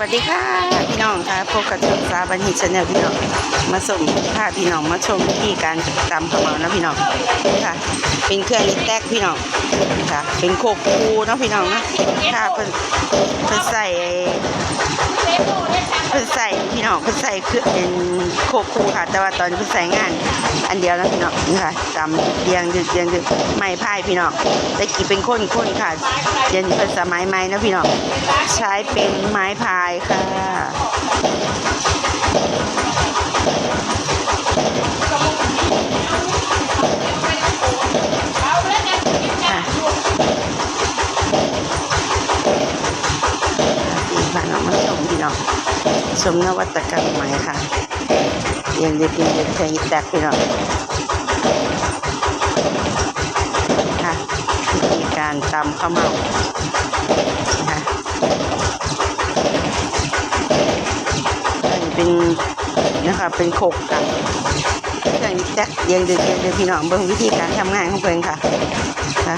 วัสดีค่ะ พี่น้องค่ะพบกับช่องสาบันฮิชแนลพี่น้องมาส่งพาพี่น้องมาชมวิธีการตำข้าวเหมานะพี่น้องค่ะ เป็นเครื่องลิแตกพี่น้องค่ะ เป็นโคกคูเนาะพี่น้องนะค่ะเพิ่นเพิ่นใส่เพิ่นใส่ น้องเพิ่นใส่เครื่อเป็นโคกคูค่ะ แต่ว่าตอนเพิ่นใส่งาน อันเดียวแล้วพี่น้องนี่ค่ะตำเดียงดึกเดียงดึกไม้พายพี่น้องแต่กี่เป็นคนคนๆค่ะเดี๋ยวนี้เพิ่นสมัยใหม่นะพี่น้องใช้เป็นไม้พายค่ะ สมนวัตกรรมใหม่ค่ะยังเด็กยังเด็กแทงแตกพี่น้องค่ะวิธีการตำข้าวเมาค่ะอันนี้เป็นนะคะเป็นโขกกับเครื่องแตกเยังเด็กยังเด็กพี่น้องเบิ่งวิธีการทำงานของเพิ่อนค่ะค่ะ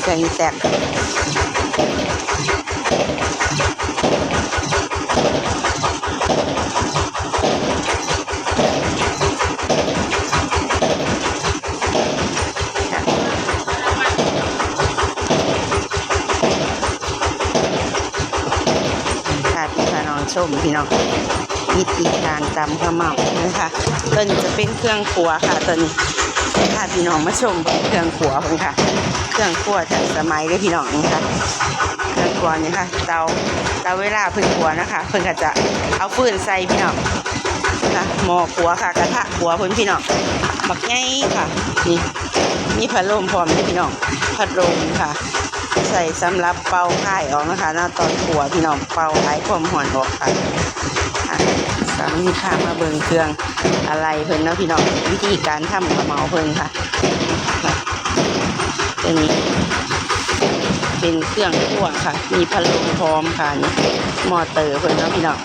เครื่งแตก พี่น้องชมพี่น้องวิธีการตำข้าวเมานะคะตัวนี้จะเป็นเครื่องครัวค่ะตัวนี้ค่ะพี่น้องมาชมเครื่องครัวเพิ่นค่ะ เครื่องครัวทันสมัยเลยพี่น้องนี่ค่ะเครื่องครัวนี่ค่ะเตาเตาเวลาเพิ่นครัวนะคะ เพิ่นก็จะเอาฟืนใส่พี่น้องค่ะหม้อครัวค่ะกระทะครัวเพิ่นพี่น้องบักใหญ่ค่ะนี่มีพัดลมพร้อมเลยพี่น้องพัดลมค่ะ ใส่สำหรับเป่าไข่ออกนะคะหน้าตอนขัวพี่น้องเป่าไข่ความหอนออกค่ะสามีพามาเบิงเครื่องอะไรเพิ่นเนาะพี่น้องวิธีการทำข้าวเมาเพิ่นค่ะค่ะตัวนี้เป็นเครื่องคั่วค่ะ มีพัดลมพร้อมค่ะนี่มอเตอร์เพิ่นเนาะพี่น้อง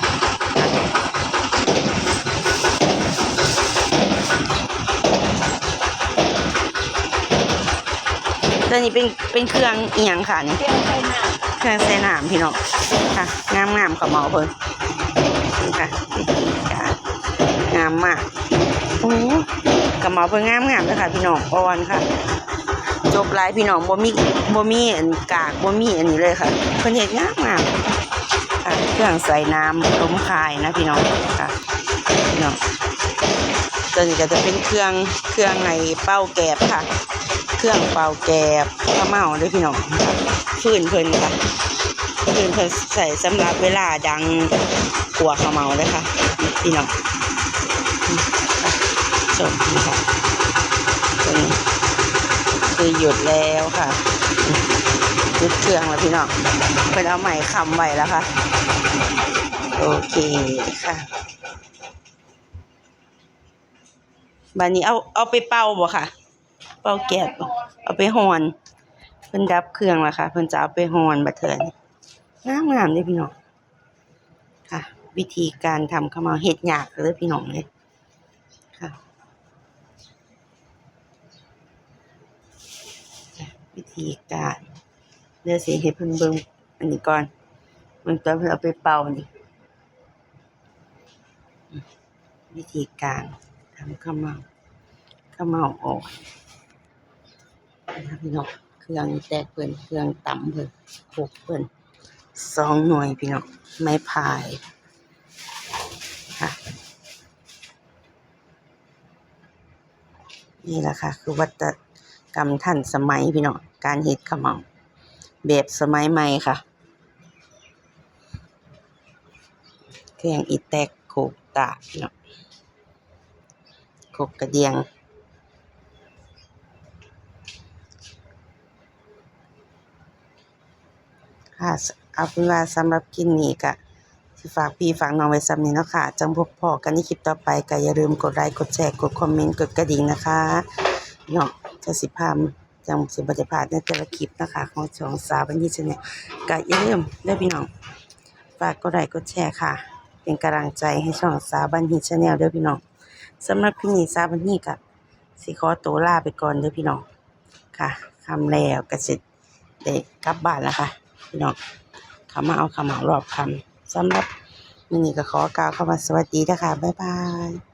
ตัวนี้เป็นเป็นเครื่องเอียงค่ะนี่เครื่องใส่น้ำพี่น้องค่ะงามงามกับหมอเพิ่นนี่ค่ะวิธีการงามมากโอ้กับหมอเพิ่นงามงามเลยค่ะพี่น้องอ่อนค่ะ จบหลายพี่น้องบ่มีบ่มีอันกากบ่มีอันนี้เลยค่ะเพิ่นเฮ็ดงามงามค่ะเครื่องใส่น้ำล้มคายนะพี่น้องค่ะพี่น้องตัวนี้ก็จะเป็นเครื่องเครื่องไอ้เป้าแกบค่ะ เครื่องเป่าแกบข้าวเมาด้วยพี่น้องฟื้นเพิ่นค่ะฟื้นเพิ่นใส่สำหรับเวลาดังขัวข้าวเมาเลยค่ะ พี่น้องอืมค่ะชมนี่ค่ะตัวนี้คือหยุดแล้วค่ะหยุดเครื่องแล้วพี่น้องเพิ่นเอาใหม่คำไว้แล้วค่ะ โอเคค่ะบัดนี้เอาเอาไปเป่าบ่ค่ะ ป่าแก๊สเอาไปหอนเพิ่นดับเครื่องแล้วค่ะเพิ่นจะเอาไปหอนบัดเถิดงามงามๆเลยพี่น้องค่ะ วิธีการทำข้าวเมาเฮ็ดหยากเลยพี่น้องเลยค่ะ วิธีการเดี๋ยวสิให้เพิ่นเบิ่งอันนี้ก่อนเบิ่งตอนเพิ่นเอาไปเป่านี่วิธีการทำข้าวเมาข้าวเมาออก นะพี่น้องเครื่องแตกเพิ่อนเครื่องต่ำเพิ่อนโขกเพิ่อนสองหน่วยพี่น้องไม้พายค่ะนี่แหละค่ะ คือวัตกรรมทันสมัยพี่น้องการเฮ็ดข้าวเมาแบบสมัยใหม่ค่ะ เครื่องอีแตกโขกตาพี่น้องโขกกระเดียง ค่ะ เอาเป็นว่าสำหรับคลิปนี้ก็สิฝากพี่ฝากน้องไว้ซ้ำนี้เนาะค่ะ จังพบพอกันในคลิปต่อไปก็อย่าลืมกดไลค์กดแชร์กดคอมเมนต์กดกระดิ่งนะคะเนาะจะสิพามจังสิบ่ได้พาดในแต่ละคลิปนะคะ ของช่องสาวบัญญีชาแนลก็อย่าลืมเด้อพี่น้องฝากกดไลค์กดแชร์ค่ะ เป็นกำลังใจให้ช่องสาวบัญญีชาแนลเด้อพี่น้องสำหรับคลิปนี้สาวบัญญีก็สิขอตัวลาไปก่อนเด้อพี่น้องค่ะคำแล้วก็สิได้กลับบ้านแล้วค่ะ พี่น้องขามาเอาขาเหมารอบคำสำหรับมินี่ก็ขอกล่าวคำว่าสวัสดีนะคะบ๊ายบาย